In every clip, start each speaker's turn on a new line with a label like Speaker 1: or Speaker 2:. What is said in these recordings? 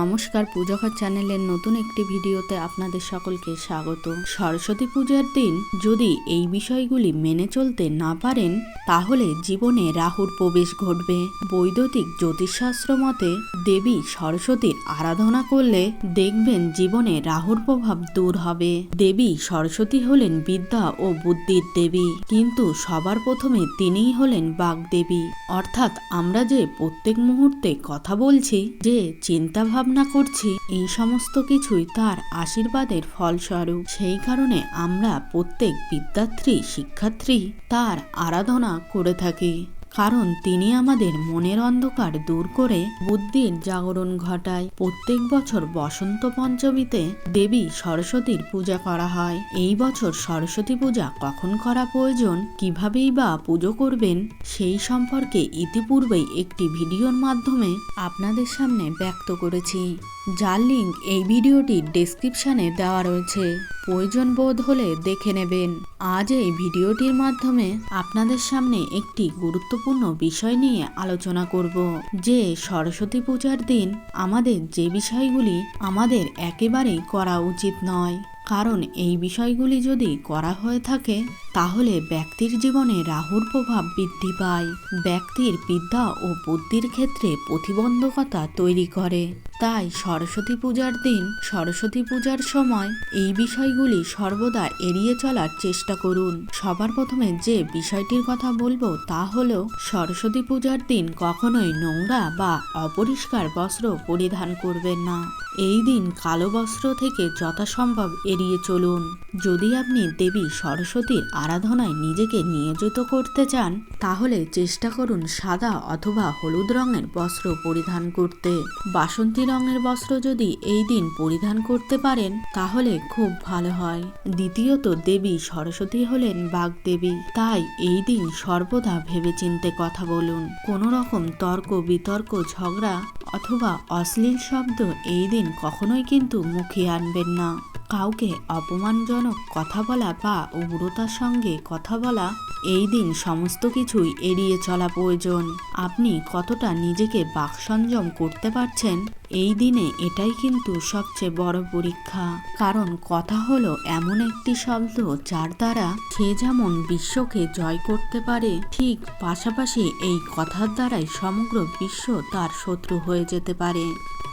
Speaker 1: নমস্কার পূজকর চ্যানেলের নতুন একটি ভিডিওতে আপনাদের সকলকে স্বাগত। সরস্বতী পূজার দিন যদি এই বিষয়গুলি মেনে চলতে না পারেন, তাহলে জীবনে রাহুর প্রবেশ ঘটবে। বৈদ্যুতিক জ্যোতিষশাস্ত্র মতে, দেবী সরস্বতীর আরাধনা করলে দেখবেন জীবনে রাহুর প্রভাব দূর হবে। দেবী সরস্বতী হলেন বিদ্যা ও বুদ্ধির দেবী, কিন্তু সবার প্রথমে তিনিই হলেন বাগদেবী। অর্থাৎ আমরা যে প্রত্যেক মুহূর্তে কথা বলছি, যে চিন্তা ভাবনা করছি, এই সমস্ত কিছুই তার আশীর্বাদের ফলস্বরূপ। সেই কারণে আমরা প্রত্যেক বিদ্যার্থী, শিক্ষার্থী তার আরাধনা করে থাকি। কারণ তিনি আমাদের মনের অন্ধকার দূর করে বুদ্ধির জাগরণ ঘটায়। প্রত্যেক বছর বসন্ত পঞ্চমীতে দেবী সরস্বতীর পূজা করা হয়। এই বছর সরস্বতী পূজা কখন করা প্রয়োজন, কিভাবেই বা পুজো করবেন, সেই সম্পর্কে ইতিপূর্বেই একটি ভিডিওর মাধ্যমে আপনাদের সামনে ব্যক্ত করেছি। যার লিঙ্ক এই ভিডিওটির ডেসক্রিপশানে দেওয়া রয়েছে। প্রয়োজন বোধ হলে দেখে নেবেন। আজ এই ভিডিওটির মাধ্যমে আপনাদের সামনে একটি গুরুত্বপূর্ণ বিষয় নিয়ে আলোচনা করব, যে সরস্বতী পূজার দিন আমাদের যে বিষয়গুলি আমাদের একেবারেই করা উচিত নয়। কারণ এই বিষয়গুলি যদি করা হয়ে থাকে তাহলে ব্যক্তির জীবনে রাহুর প্রভাব বৃদ্ধি পায়। ব্যক্তির বিদ্যা ও বুদ্ধির ক্ষেত্রে প্রতিবন্ধকতা তৈরি করে। তাই সরস্বতী পূজার দিন, সরস্বতী পূজার সময় এই বিষয়গুলি সর্বদা এড়িয়ে চলার চেষ্টা করুন। সবার প্রথমে যে বিষয়টির কথা বলব তা হলো, সরস্বতী পূজার দিন কখনোই নোংরা বা অপরিষ্কার বস্ত্র পরিধান করবেন না। এই দিন কালো বস্ত্র থেকে যথাসম্ভব এড়িয়ে চলুন। যদি আপনি দেবী সরস্বতীর আরাধনায় নিজেকে নিয়োজিত করতে চান, তাহলে চেষ্টা করুন সাদা অথবা হলুদ রঙের বস্ত্র পরিধান করতে। বাসন্তী রঙের বস্ত্র যদি এই দিন পরিধান করতে পারেন, তাহলে খুব ভালো হয়। দ্বিতীয়ত, দেবী সরস্বতী হলেন বাগদেবী, তাই এই দিন সর্বদা ভেবেচিন্তে কথা বলুন। কোনো রকম তর্ক, বিতর্ক, ঝগড়া অথবা অশ্লীল শব্দ এই দিন কখনোই কিন্তু মুখে আনবেন না। কাউকে অপমানজনক কথা বলা বা উগ্রতার সঙ্গে কথা বলা, এই দিন সমস্ত কিছুই এড়িয়ে চলা প্রয়োজন। আপনি কতটা নিজেকে বাকসংযম করতে পারছেন? এই দিনে এটাই কিন্তু সবচেয়ে বড় পরীক্ষা। কারণ কথা হলো, এমন একটি শব্দ যার দ্বারা সে যেমন বিশ্বকে জয় করতে পারে, ঠিক পাশাপাশি এই কথার দ্বারাই সমগ্র বিশ্ব তার শত্রু হয়ে যেতে পারে।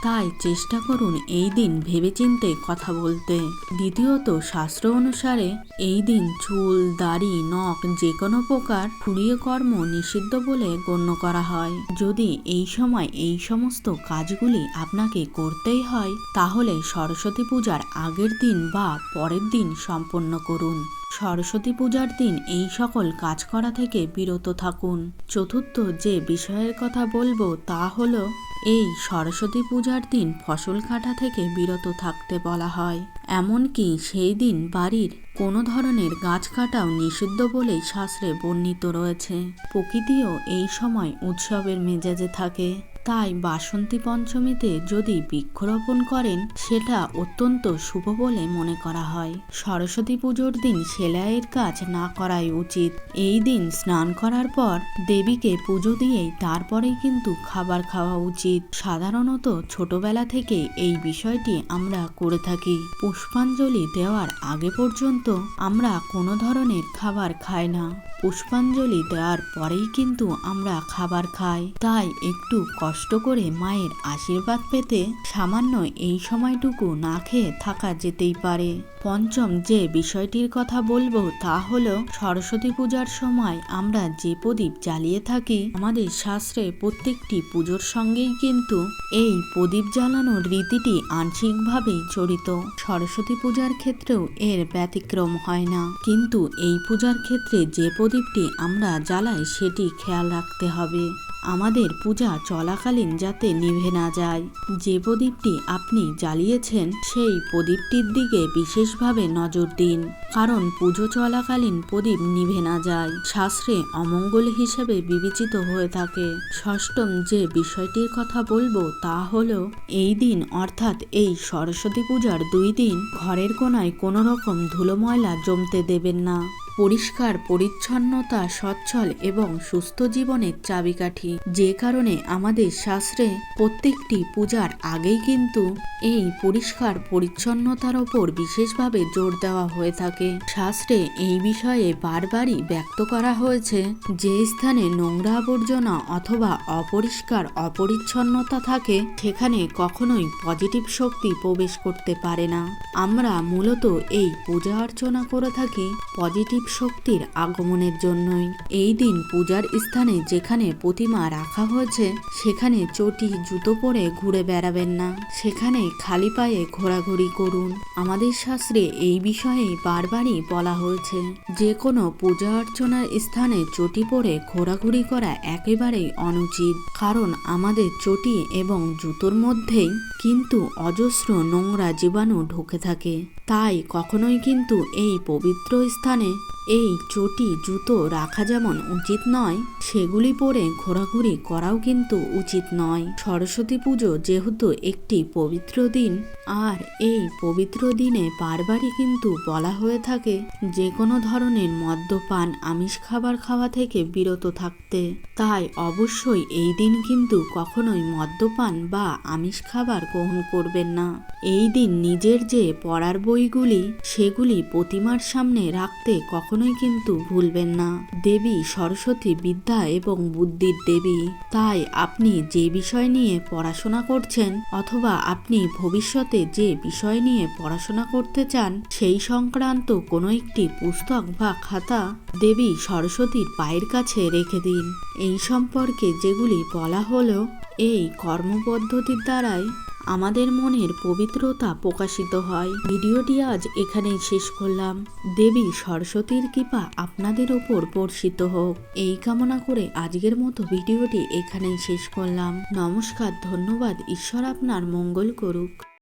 Speaker 1: তাই চেষ্টা করুন এই দিন ভেবেচিন্তে কথা বলতে। দ্বিতীয়ত, শাস্ত্র অনুসারে এই দিন চুল, দাড়ি, নখ যে কোনো প্রকার ফুরিয়ে কর্ম নিষিদ্ধ বলে গণ্য করা হয়। যদি এই সময় এই সমস্ত কাজগুলি আপনাকে করতেই হয়, তাহলে সরস্বতী পূজার আগের দিন বা পরের দিন সম্পন্ন করুন। সরস্বতী পূজার দিন এই সকল কাজ করা থেকে বিরত থাকুন। চতুর্থ যে বিষয়ের কথা বলব তা হলো, এই সরস্বতী পূজার দিন ফসল কাটা থেকে বিরত থাকতে বলা হয়। এমনকি সেই দিন বাড়ির কোনো ধরনের গাছ কাটাও নিষিদ্ধ বলেই শাস্ত্রে বর্ণিত রয়েছে। প্রকৃতিও এই সময় উৎসবের মেজাজে থাকে। তাই বাসন্তী পঞ্চমীতে যদি বৃক্ষরোপণ করেন, সেটা অত্যন্ত শুভ বলে মনে করা হয়। সরস্বতী পুজোর দিন সেলাইয়ের কাজ না করাই উচিত। এই দিন স্নান করার পর দেবীকে পুজো দিয়েই তারপরেই কিন্তু খাবার খাওয়া উচিত। সাধারণত ছোটবেলা থেকে এই বিষয়টি আমরা করে থাকি। পুষ্পাঞ্জলি দেওয়ার আগে পর্যন্ত আমরা কোনো ধরনের খাবার খাই না। পুষ্পাঞ্জলি দেওয়ার পরেই কিন্তু আমরা খাবার খাই। তাই একটু কষ্ট করে মায়ের আশীর্বাদ পেতে সামান্য এই সময়টুকু না খেয়ে থাকা যেতেই পারে। পঞ্চম যে বিষয়টির কথা বলব তা হলো, সরস্বতী পূজার সময় আমরা যে প্রদীপ জ্বালিয়ে থাকি, আমাদের শাস্ত্রে প্রত্যেকটি পুজোর সঙ্গেই কিন্তু এই প্রদীপ জ্বালানোর রীতিটি আংশিকভাবেই জড়িত। সরস্বতী পূজার ক্ষেত্রেও এর ব্যতিক্রম হয় না। কিন্তু এই পূজার ক্ষেত্রে যে প্রদীপটি আমরা জ্বালাই, সেটি খেয়াল রাখতে হবে। আমাদের পূজা চলাকালীন যাতে নিভে না যায়। যে প্রদীপটি আপনি জ্বালিয়েছেন, সেই প্রদীপটির দিকে বিশেষভাবে নজর দিন, কারণ পুজো চলাকালীন প্রদীপ নিভে না যায়। শাস্ত্রে অমঙ্গল হিসেবে বিবেচিত হয়ে থাকে। ষষ্ঠম যে বিষয়টির কথা বলব তা হলো, এই দিন অর্থাৎ এই সরস্বতী পূজার দুই দিন ঘরের কোনায় কোনো রকম ধুলো ময়লা জমতে দেবেন না। পরিষ্কার, পরিচ্ছন্নতা, সচ্ছল এবং সুস্থ জীবনের চাবিকাঠি। যে কারণে আমাদের শাস্ত্রে প্রত্যেকটি পূজার আগেই কিন্তু এই পরিষ্কার, পরিচ্ছন্নতার ওপর বিশেষভাবে জোর দেওয়া হয়ে থাকে। শাস্ত্রে এই বিষয়ে বারবারই ব্যক্ত করা হয়েছে যে স্থানে নোংরা আবর্জনা অথবা অপরিষ্কার, অপরিচ্ছন্নতা থাকে, সেখানে কখনোই পজিটিভ শক্তি প্রবেশ করতে পারে না। আমরা মূলত এই পূজা অর্চনা করে থাকি পজিটিভ শক্তির আগমনের জন্যই। এই দিন পূজার স্থানে যেখানে প্রতিমা রাখা হয়েছে, সেখানে চটি, জুতো পরে ঘুরে বেড়াবেন না। সেখানে খালি পায়ে ঘোরাঘুরি করুন। আমাদের শাস্ত্রে এই বিষয়ে বারবারই বলা হয়েছে, যে কোনো পূজা অর্চনার স্থানে চটি পরে ঘোরাঘুরি করা একেবারেই অনুচিত। কারণ আমাদের চটি এবং জুতোর মধ্যেই কিন্তু অজস্র নোংরা জীবাণু ঢুকে থাকে। তাই কখনোই কিন্তু এই পবিত্র স্থানে এই চটি, জুতো রাখা যেমন উচিত নয়, সেগুলি পরে ঘোরাঘুরি করাও কিন্তু উচিত নয়। সরস্বতী পুজো যেহেতু একটি পবিত্র দিন, আর এই পবিত্র দিনে বারবারই কিন্তু বলা হয়ে থাকে যে কোনো ধরনের মদ্যপান, আমিষ খাবার খাওয়া থেকে বিরত থাকতে। তাই অবশ্যই এই দিন কিন্তু কখনোই মদ্যপান বা আমিষ খাবার গ্রহণ করবেন না। এই দিন নিজের যে পড়ার বইগুলি, সেগুলি প্রতিমার সামনে রাখতে কখনোই কিন্তু ভুলবেন না। দেবী সরস্বতী বিদ্যা এবং বুদ্ধির দেবী। তাই আপনি যে বিষয় নিয়ে পড়াশোনা করছেন অথবা আপনি ভবিষ্যতে যে বিষয় নিয়ে পড়াশোনা করতে চান, সেই সংক্রান্ত কোনো একটি পুস্তক বা খাতা দেবী সরস্বতীর পায়ের কাছে রেখে দিন। এই সম্পর্কে যেগুলি বলা হলো, এই কর্মপদ্ধতির দ্বারাই আমাদের মনের পবিত্রতা প্রকাশিত হয়। ভিডিওটি আজ এখানেই শেষ করলাম। দেবী সরস্বতীর কৃপা আপনাদের ওপর বর্ষিত হোক। এই কামনা করে আজকের মতো ভিডিওটি এখানেই শেষ করলাম। নমস্কার, ধন্যবাদ। ঈশ্বর আপনার মঙ্গল করুক।